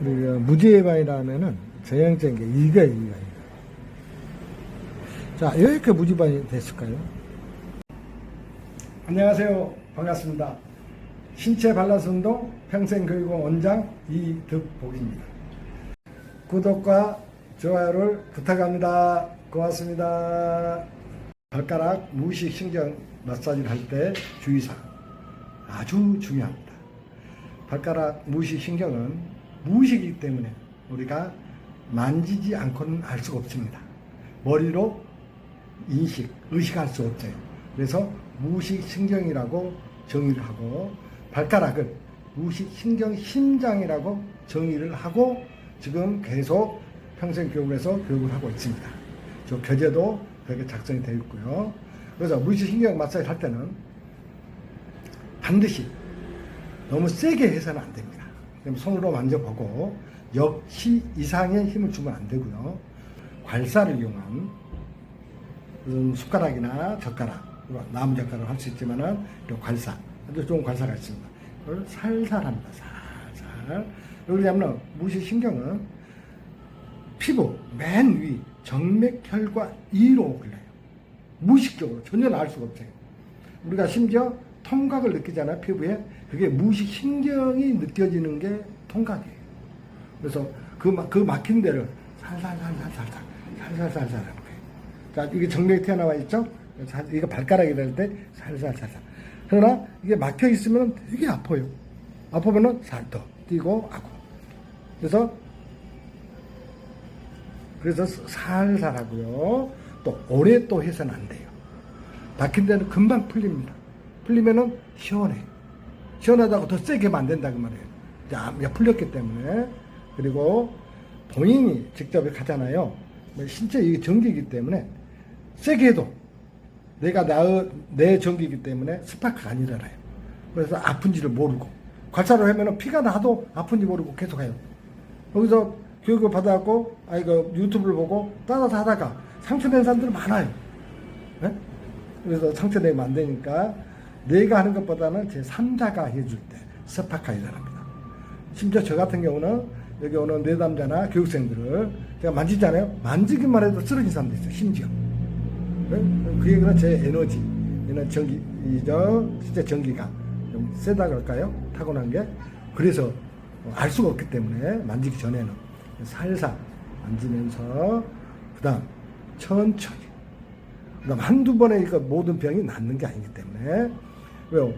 우리가 무지해반이라면은 전형적인 게 이거예요, 이거. 자, 왜 이렇게 무지반이 됐을까요? 안녕하세요. 반갑습니다. 신체 밸런스 운동 평생교육원 원장 이득복입니다. 구독과 좋아요를 부탁합니다. 고맙습니다. 발가락 무의식 신경 마사지를 할 때 주의사항 아주 중요합니다. 발가락 무의식 신경은 무의식이기 때문에 우리가 만지지 않고는 알 수가 없습니다. 머리로 인식, 의식할 수 없어요. 그래서 무의식 신경이라고 정의를 하고 발가락을 무의식 신경 심장이라고 정의를 하고 지금 계속 평생 교육에서 교육을 하고 있습니다. 저 교재도 그렇게 작성이 되어 있고요. 그래서 무의식 신경 마사지 할 때는 반드시 너무 세게 해서는 안 됩니다. 손으로 만져보고 역시 이상의 힘을 주면 안 되고요. 괄사를 이용한 숟가락이나 젓가락, 나무 젓가락 할 수 있지만은 괄사, 아주 좋은 괄사가 있습니다. 그걸 살살 합니다. 살살. 왜냐하면 무시 신경은 피부 맨 위 정맥혈과 이로 흘러요. 무의식적으로 전혀 알 수가 없어요. 우리가 심지어 통각을 느끼잖아요, 피부에. 그게 무의식 신경이 느껴지는 게 통각이에요. 그래서 그, 마- 그 막힌 데를 살살살살살살, 살살살살 하는 거예요. 자, 이게 정맥이 튀어나와 있죠? 자, 이거 발가락이 될때 살살살살. 그러나 이게 막혀 있으면 되게 아파요. 아프면은 살더 뛰고 아고. 그래서 그래서 살살 하고요. 또 오래 또 해서는 안 돼요. 박힌 데는 금방 풀립니다. 풀리면은 시원해. 시원하다고 더 세게 하면 안 된다 그 말이에요. 자, 이제 풀렸기 때문에 그리고 본인이 직접 가잖아요. 뭐 신체 이게 전기이기 때문에 세게 해도 내가 나, 내 전기이기 때문에 스파크가 안 일어나요. 그래서 아픈지를 모르고 관찰을 하면은 피가 나도 아픈지 모르고 계속 해요. 여기서 교육을 받아갖고 아 이거 유튜브를 보고 따라서 하다가 상처낸 사람들 많아요. 네? 그래서 상처내면 안 되니까 내가 하는 것보다는 제 3자가 해줄 때 스파크가 일어납니다. 심지어 저 같은 경우는 여기 오는 내담자나 교육생들을 제가 만지잖아요. 만지기만 해도 쓰러진 사람도 있어요. 심지어. 네? 그 얘기는 제 에너지, 얘는 전기, 이저 진짜 전기가 좀 세다 그럴까요? 타고난 게. 그래서 알 수가 없기 때문에 만지기 전에는 살살 만지면서 그다음 천천히 그다음 한두 번에 이거 모든 병이 낫는 게 아니기 때문에 왜요?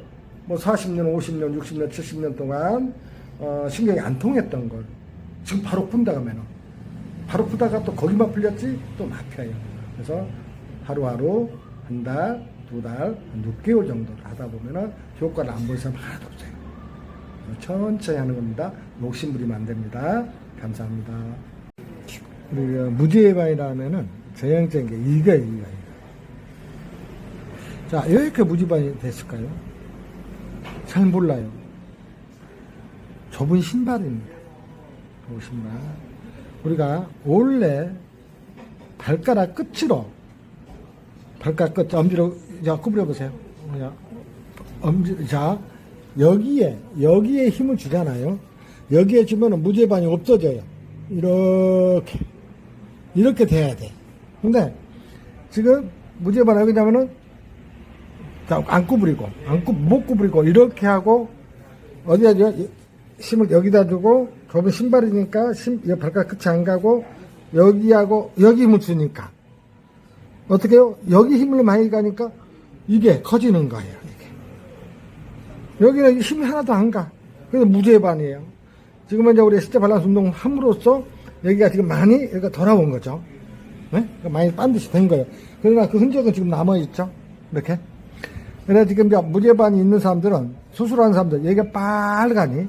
뭐 40년, 50년, 60년, 70년 동안 어, 신경이 안 통했던 걸 지금 바로 푼다 그러면은 바로 푸다가 또 거기만 풀렸지 또 막혀요. 그래서 하루하루 한 달, 두 달, 한 6개월 정도 하다 보면은 효과를 안볼 사람 하나도 없어요. 천천히 하는 겁니다. 욕심 부리면 안 됩니다. 감사합니다. 우리가 무지해반이라면은 전형적인 게 이거예요, 이거. 자, 왜 이렇게 무지반이 됐을까요? 잘 몰라요. 좁은 신발입니다. 좁은 신발. 우리가 원래 발가락 끝으로 발가락 끝 엄지로 자 구부려 보세요. 자, 엄지 자 여기에 여기에 힘을 주잖아요. 여기에 주면은 무제반이 없어져요. 이렇게 이렇게 돼야 돼. 근데 지금 무제반 여기 자면은 자, 안 구부리고 안 구, 못 구부리고 이렇게 하고 어디다 줘? 힘을 여기다 두고 좁은 신발이니까 신, 이 발가락 끝이 안 가고 여기하고 여기 힘을 주니까 어떻게 해요? 여기 힘을 많이 가니까 이게 커지는 거예요. 이게. 여기는 힘이 하나도 안 가. 그래서 무죄반이에요. 지금은 이제 우리 실제 발란스 운동 함으로써 여기가 지금 많이 여기가 돌아온 거죠. 네? 그러니까 많이 반드시 된 거예요. 그러나 그 흔적은 지금 남아있죠. 이렇게. 그래서 지금 이제 무죄반이 있는 사람들은 수술하는 사람들 여기가 빨가니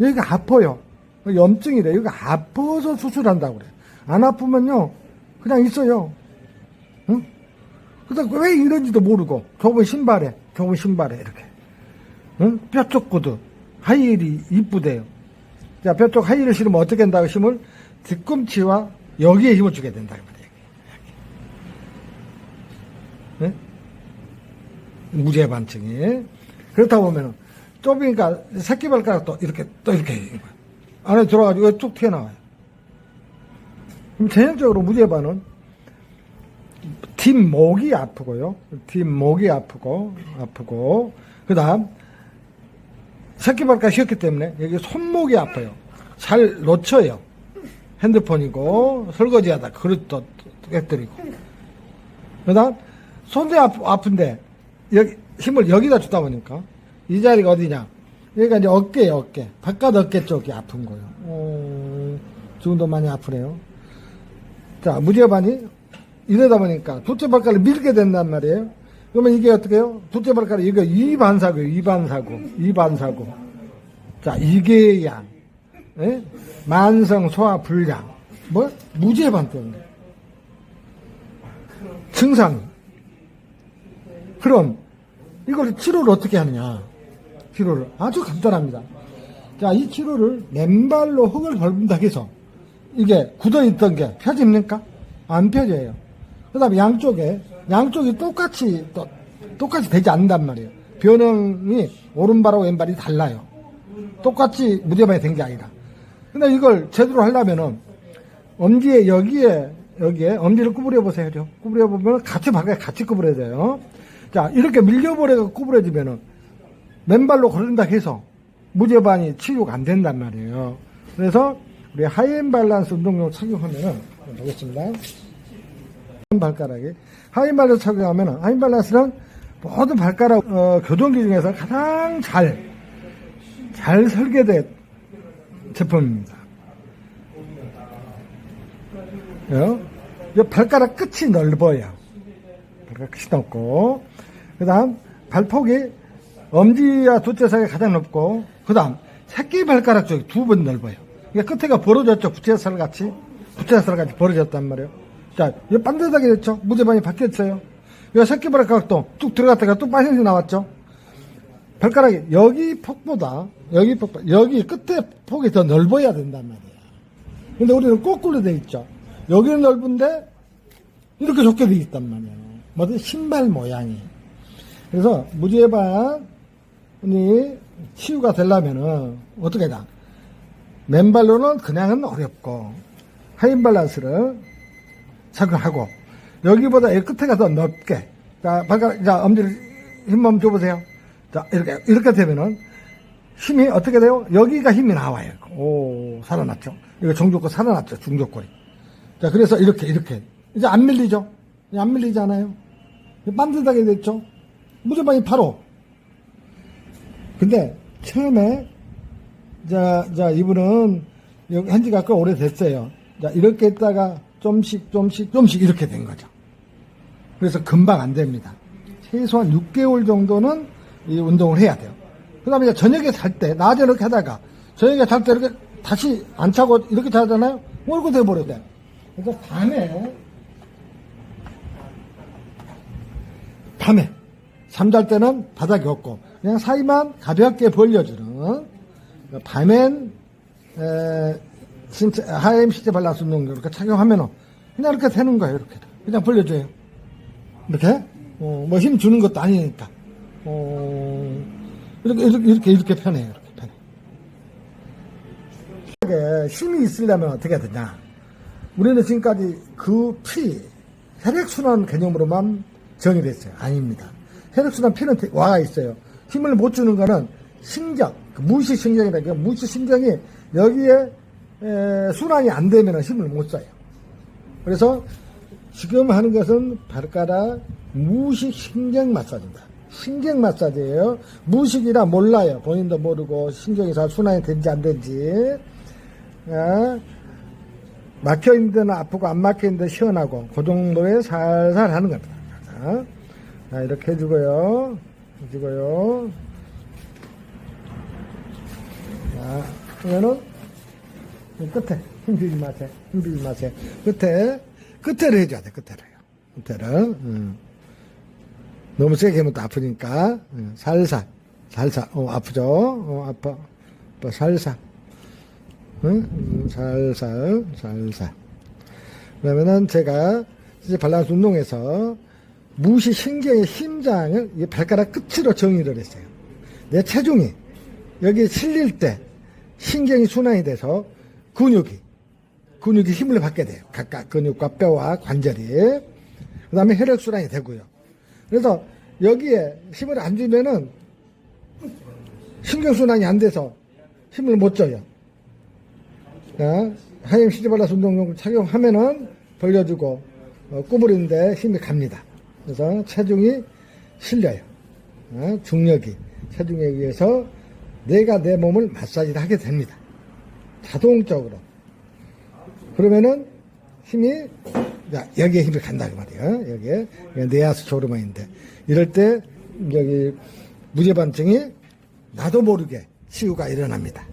여기가 아파요. 염증이래. 여기가 아파서 수술한다고 그래. 안 아프면요. 그냥 있어요. 응? 그러다 왜 이런지도 모르고 좁은 신발에 좁은 신발에 이렇게 응? 뼈쪽 구두 하이힐이 이쁘대요. 자, 뼈쪽 하이힐을 신으면 어떻게 된다고 힘을 뒤꿈치와 여기에 힘을 주게 된다 이 말이에요. 응? 무죄 반증이 그렇다 보면은 좁으니까 새끼 발가락도 이렇게 또 이렇게 안에 들어가지고 쭉 튀어나와요. 그럼 전형적으로 무제반은 뒷목이 아프고요. 뒷목이 아프고, 아프고, 그 다음, 새끼 발가락 휘었기 때문에 여기 손목이 아파요. 잘 놓쳐요. 핸드폰이고, 설거지 하다 그릇 또 깨뜨리고. 그 다음, 손이 아프, 아픈데, 여기, 힘을 여기다 주다 보니까, 이 자리가 어디냐? 여기가 이제 어깨예요, 어깨. 바깥 어깨 쪽이 아픈 거예요. 어, 지금도 많이 아프네요. 자, 무제반이 이러다 보니까 둘째 발가락을 밀게 된단 말이에요. 그러면 이게 어떻게 해요? 둘째 발가락, 이거 이반사고요, 이반사고, 이반사고. 자, 이게 양. 예? 만성 소화 불량. 뭐? 무제반 때문에. 증상. 그럼, 이걸 치료를 어떻게 하느냐? 치료를. 아주 간단합니다. 자, 이 치료를 맨발로 흙을 밟는다 해서 이게 굳어 있던 게 펴집니까? 안 펴져요. 그 다음에 양쪽에, 양쪽이 똑같이, 또, 똑같이 되지 않는단 말이에요. 변형이 오른발하고 왼발이 달라요. 똑같이 무제반이 된 게 아니라. 근데 이걸 제대로 하려면은, 엄지에, 여기에, 여기에, 엄지를 구부려 보세요. 구부려 보면 같이 바닥에 같이 구부려야 돼요. 자, 이렇게 밀려버려서 구부려지면은, 맨발로 걸린다 해서, 무제반이 치료가 안 된단 말이에요. 그래서, 우리 하이엔 밸런스 운동용 착용하면은, 보겠습니다. 발가락이 하인 밸런스 착용하면 하인 밸런스는 모든 발가락 어, 교정기 중에서 가장 잘, 잘 설계된 제품입니다. 요, 요 발가락 끝이 넓어요. 넓고, 그 다음 발폭이 엄지와 둘째 사이가 가장 넓고, 그 다음 새끼 발가락 쪽이 두 번 넓어요. 그러니까 끝에가 벌어졌죠. 부채살 같이. 부채살 같이 벌어졌단 말이에요. 자, 이거 반듯하게 됐죠? 무제반이 바뀌었어요. 이 새끼 발가락도 쭉 들어갔다가 또 빠져서 나왔죠? 발가락이 여기 폭보다, 여기 폭보다, 여기 끝에 폭이 더 넓어야 된단 말이에요. 근데 우리는 거꾸로 돼 있죠? 여기는 넓은데, 이렇게 좁게 돼 있단 말이에요. 뭐든 신발 모양이. 그래서 무제반이 치유가 되려면은, 어떻게 해야 맨발로는 그냥은 어렵고, 하인 밸런스를 착용하고 여기보다 이 끝에가 더 넓게. 자 발가락 자 엄지를 힘만 줘보세요. 자 이렇게 이렇게 되면은 힘이 어떻게 돼요? 여기가 힘이 나와요. 오 살아났죠. 이거 정조골 살아났죠. 중조골이 자 그래서 이렇게 이렇게. 이제 안 밀리죠? 안 밀리잖아요 반듯하게 됐죠 무제반이 바로 근데 처음에 자, 자 이분은 여기 한지가 꽤 오래됐어요 자 이렇게 했다가 좀씩 좀씩 좀씩 이렇게 된 거죠. 그래서 금방 안 됩니다. 최소한 6개월 정도는 이 운동을 해야 돼요. 그 다음에 저녁에 잘 때, 낮에 이렇게 하다가, 저녁에 잘 때 이렇게 다시 안 차고 이렇게 자잖아요? 이렇게 돼버려야 돼. 그래서 밤에, 밤에, 잠잘 때는 바닥이 없고, 그냥 사이만 가볍게 벌려주는, 밤엔, 에, 진짜 하임 시제 발라스 운동 이렇게 착용하면은 그냥 이렇게 되는 거예요 이렇게. 그냥 벌려줘요. 이렇게? 어, 뭐 힘 주는 것도 아니니까. 어, 이렇게 이렇게 이렇게 이렇게 편해요 이렇게 편해. 이게 힘이 있으려면 어떻게 해야 되냐? 우리는 지금까지 그 피 혈액순환 개념으로만 정의됐어요 아닙니다 혈액순환 피는 와 있어요 힘을 못 주는 거는 신경 그 무시신경이다 그 무시신경이 여기에 에, 순환이 안 되면 힘을 못 써요. 그래서 지금 하는 것은 발가락 무식 신경 마사지입니다. 신경 마사지예요. 무식이라 몰라요. 본인도 모르고 신경이 잘 순환이 된지 안 된지. 아, 막혀 있는 데는 아프고 안 막혀 있는 데 시원하고 그 정도에 살살 하는 겁니다. 자, 자, 이렇게 해주고요. 해주고요. 자, 그러면은 끝에 힘주지 마세요. 힘주지 마세요. 끝에 끝에를 해줘야 돼. 끝에를요. 끝에를. 음. 너무 세게 하면 또 아프니까 음, 살살 살살. 어 아프죠? 어 아파. 아파 살살. 응? 음, 살살 살살. 그러면은 제가 이제 발란스 운동에서 무시 신경의 심장을 이 발가락 끝으로 정의를 했어요. 내 체중이 여기 실릴 때 신경이 순환이 돼서 근육이 근육이 힘을 받게 돼요. 각각 근육과 뼈와 관절이. 그 다음에 혈액 순환이 되고요. 그래서 여기에 힘을 안 주면은 신경 순환이 안 돼서 힘을 못 줘요. 자, 하임 시즈발라스 운동용을 착용하면은 벌려주고 어, 구부리는데 힘이 갑니다. 그래서 체중이 실려요. 어, 중력이 체중에 의해서 내가 내 몸을 마사지를 하게 됩니다. 자동적으로. 그러면은 힘이 자, 여기에 힘이 간다 그 말이에요. 여기에 네아스 조르마인데 이럴 때 여기 무제반증이 나도 모르게 치유가 일어납니다.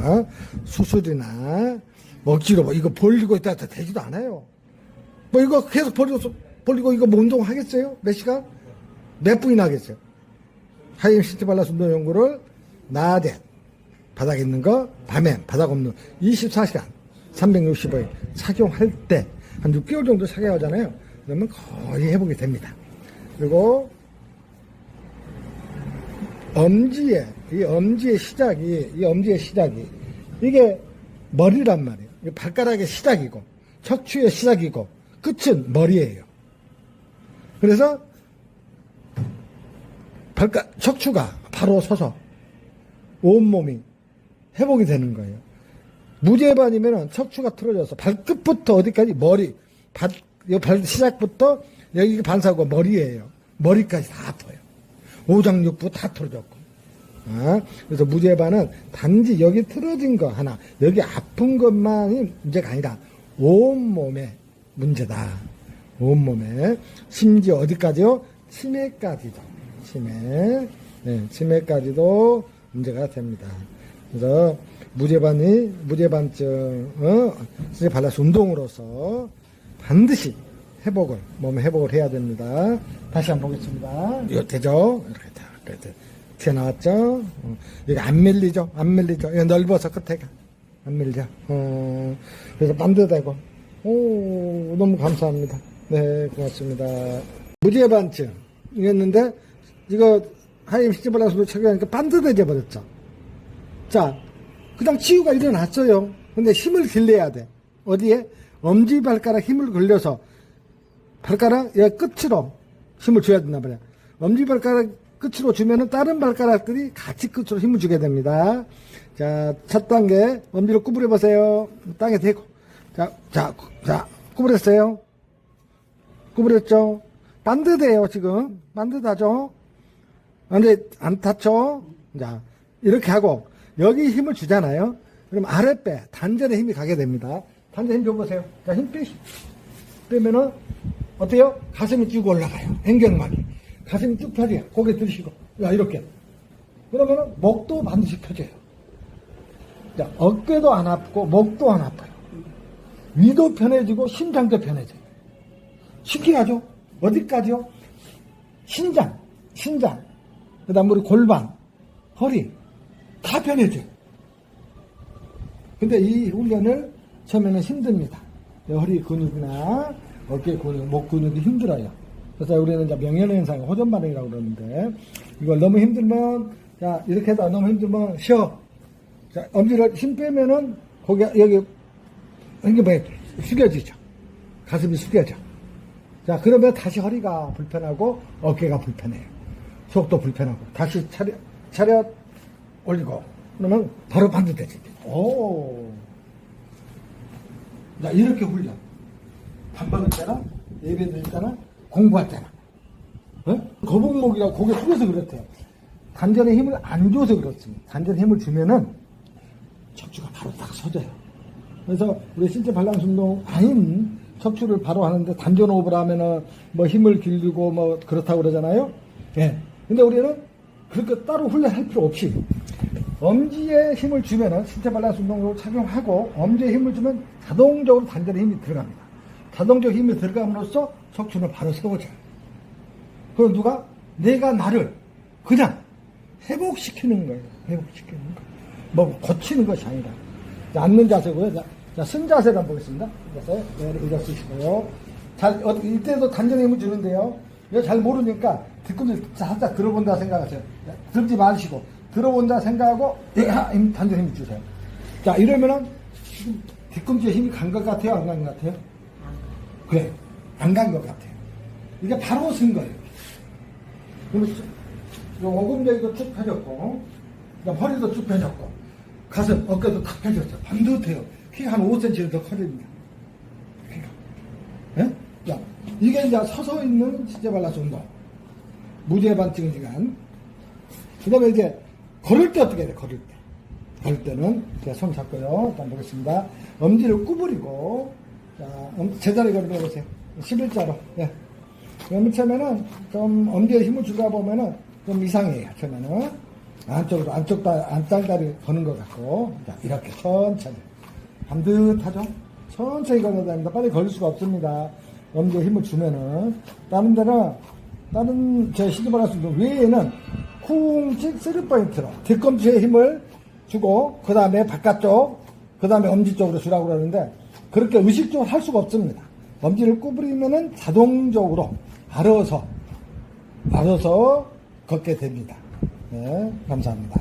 어? 수술이나 억지로 뭐 이거 벌리고 있다 다 되지도 않아요. 뭐 이거 계속 벌리고 벌리고 이거 뭐 운동 하겠어요? 몇 시간? 몇 분이나 하겠어요? 하이엠 시티 발라스 운동 연구를 낮에 바닥에 있는 거 밤에 바닥 없는 24시간 365일 착용할 때 한 6개월 정도 착용하잖아요. 그러면 거의 회복이 됩니다. 그리고 엄지의 이 엄지의 시작이 이 엄지의 시작이 이게 머리란 말이에요. 발가락의 시작이고 척추의 시작이고 끝은 머리예요. 그래서 발가 척추가 바로 서서 온몸이 회복이 되는 거예요. 무제반이면 척추가 틀어져서 발끝부터 어디까지 머리 발, 이발 시작부터 여기 반사고 머리예요. 머리까지 다 아파요. 오장육부 다 틀어졌고. 아, 그래서 무제반은 단지 여기 틀어진 거 하나, 여기 아픈 것만이 문제가 아니라 온몸의 문제다. 온몸에. 심지어 어디까지요? 치매까지도. 치매. 네, 치매까지도 문제가 됩니다. 그래서 무제반이, 무제반증, 어, 진짜 발라스 운동으로서 반드시 회복을, 몸의 회복을 해야 됩니다. 다시 한번 보겠습니다. 이거 되죠? 이렇게 돼. 이렇게 돼. 튀어 나왔죠? 어, 이게 안 밀리죠? 안 밀리죠? 이거 넓어서 끝에가. 안 밀려. 어, 그래서 반대 되고. 오, 너무 감사합니다. 네, 고맙습니다. 무제반증이었는데, 이거 하임 시즈발라스로 착용하니까 반듯해져 버렸죠. 자, 그냥 치유가 일어났어요. 근데 힘을 길러야 돼. 어디에? 엄지발가락 힘을 걸려서 발가락 여 끝으로 힘을 줘야 된단 말이야. 엄지발가락 끝으로 주면은 다른 발가락들이 같이 끝으로 힘을 주게 됩니다. 자, 첫 단계 엄지를 구부려 보세요. 땅에 대고. 자, 자, 자, 구부렸어요. 구부렸죠? 반듯해요, 지금. 반듯하죠? 근데 안 탔죠? 자, 이렇게 하고 여기 힘을 주잖아요. 그럼 아랫배, 단전에 힘이 가게 됩니다. 단전 힘 줘보세요. 자, 힘 빼, 빼면은 어때요? 가슴이 쭉 올라가요. 앵경막이. 가슴이 쭉 펴져요. 고개 들으시고. 야, 이렇게. 그러면은 목도 반드시 펴져요. 자, 어깨도 안 아프고 목도 안 아파요. 위도 편해지고 심장도 편해져요. 하죠? 어디까지요? 신장, 신장, 그 다음 우리 골반, 허리, 다 편해져요. 근데 이 훈련을 처음에는 힘듭니다. 허리 근육이나 어깨 근육, 목 근육이 힘들어요. 그래서 우리는 이제 명예현상, 호전 반응이라고 그러는데, 이걸 너무 힘들면, 자, 이렇게 해도 너무 힘들면 쉬어. 자, 엄지를 힘 빼면은, 거기, 여기, 이게 뭐, 숙여지죠. 가슴이 숙여져. 자, 그러면 다시 허리가 불편하고, 어깨가 불편해요. 속도 불편하고, 다시 차려, 차려 올리고, 그러면 바로 반듯해지죠. 오. 자, 이렇게 훈련. 반박을 때나, 예배 드릴 때나, 공부할 때나. 어? 거북목이라고 고개 숙여서 그렇대요. 단전에 힘을 안 줘서 그렇습니다. 단전에 힘을 주면은 척추가 바로 딱 서져요. 그래서 우리 신체 발란스 운동 아닌 척추를 바로 하는데 단전 호흡을 하면은 뭐 힘을 길리고 뭐 그렇다고 그러잖아요. 예. 근데 우리는 그렇게 따로 훈련할 필요 없이 엄지에 힘을 주면은 신체 발란스 운동으로 착용하고 엄지에 힘을 주면 자동적으로 단전에 힘이 들어갑니다. 자동적 힘이 들어감으로써 척추는 바로 세워져요. 그럼 누가 내가 나를 그냥 회복시키는 거예요. 회복시키는 거. 뭐 고치는 것이 아니라. 자, 앉는 자세고요. 자, 자, 쓴 자세를 한번 보겠습니다. 자세. 네, 의자 쓰시고요. 잘, 어, 이때도 단전에 힘을 주는데요. 이거 잘 모르니까 뒤꿈치 살짝 들어본다 생각하세요. 자, 들지 마시고 들어본다 생각하고 예, 힘, 단전 힘을 주세요. 자, 이러면은 지금 뒤꿈치에 힘이 간 것 같아요? 안 간 것 같아요? 그래. 안 간 것 같아요. 이게 바로 쓴 거예요. 그러면 요 오금제도 쭉 펴졌고, 허리도 쭉 펴졌고, 가슴, 어깨도 탁 펴졌죠. 반듯해요. 키가 한 5cm 더 커집니다. 키가. 예? 자, 이게 이제 서서 있는 시제 발라스 운동. 무제반 찡찡한. 그 다음에 이제, 걸을 때 어떻게 해야 돼, 걸을 때. 걸을 때는, 제가 손 잡고요. 일단 보겠습니다. 엄지를 구부리고, 자, 엄- 제자리 걸음해 보세요. 11자로. 예. 그러면 처음에는 좀 엄지에 힘을 주다 보면은 좀 이상해요. 처음에는. 안쪽으로, 안쪽 다, 안장다리 거는 것 같고. 자, 이렇게 천천히. 반듯하죠? 천천히 걸어야 됩니다. 빨리 걸을 수가 없습니다. 엄지에 힘을 주면은. 다른 데는, 다른 제 시즈바라스 외에는 쿵찍 쓰리 포인트로 뒤꿈치에 힘을 주고, 그 다음에 바깥쪽, 그 다음에 엄지 쪽으로 주라고 그러는데, 그렇게 의식적으로 할 수가 없습니다. 엄지를 구부리면은 자동적으로 알아서, 알아서 걷게 됩니다. 네, 감사합니다.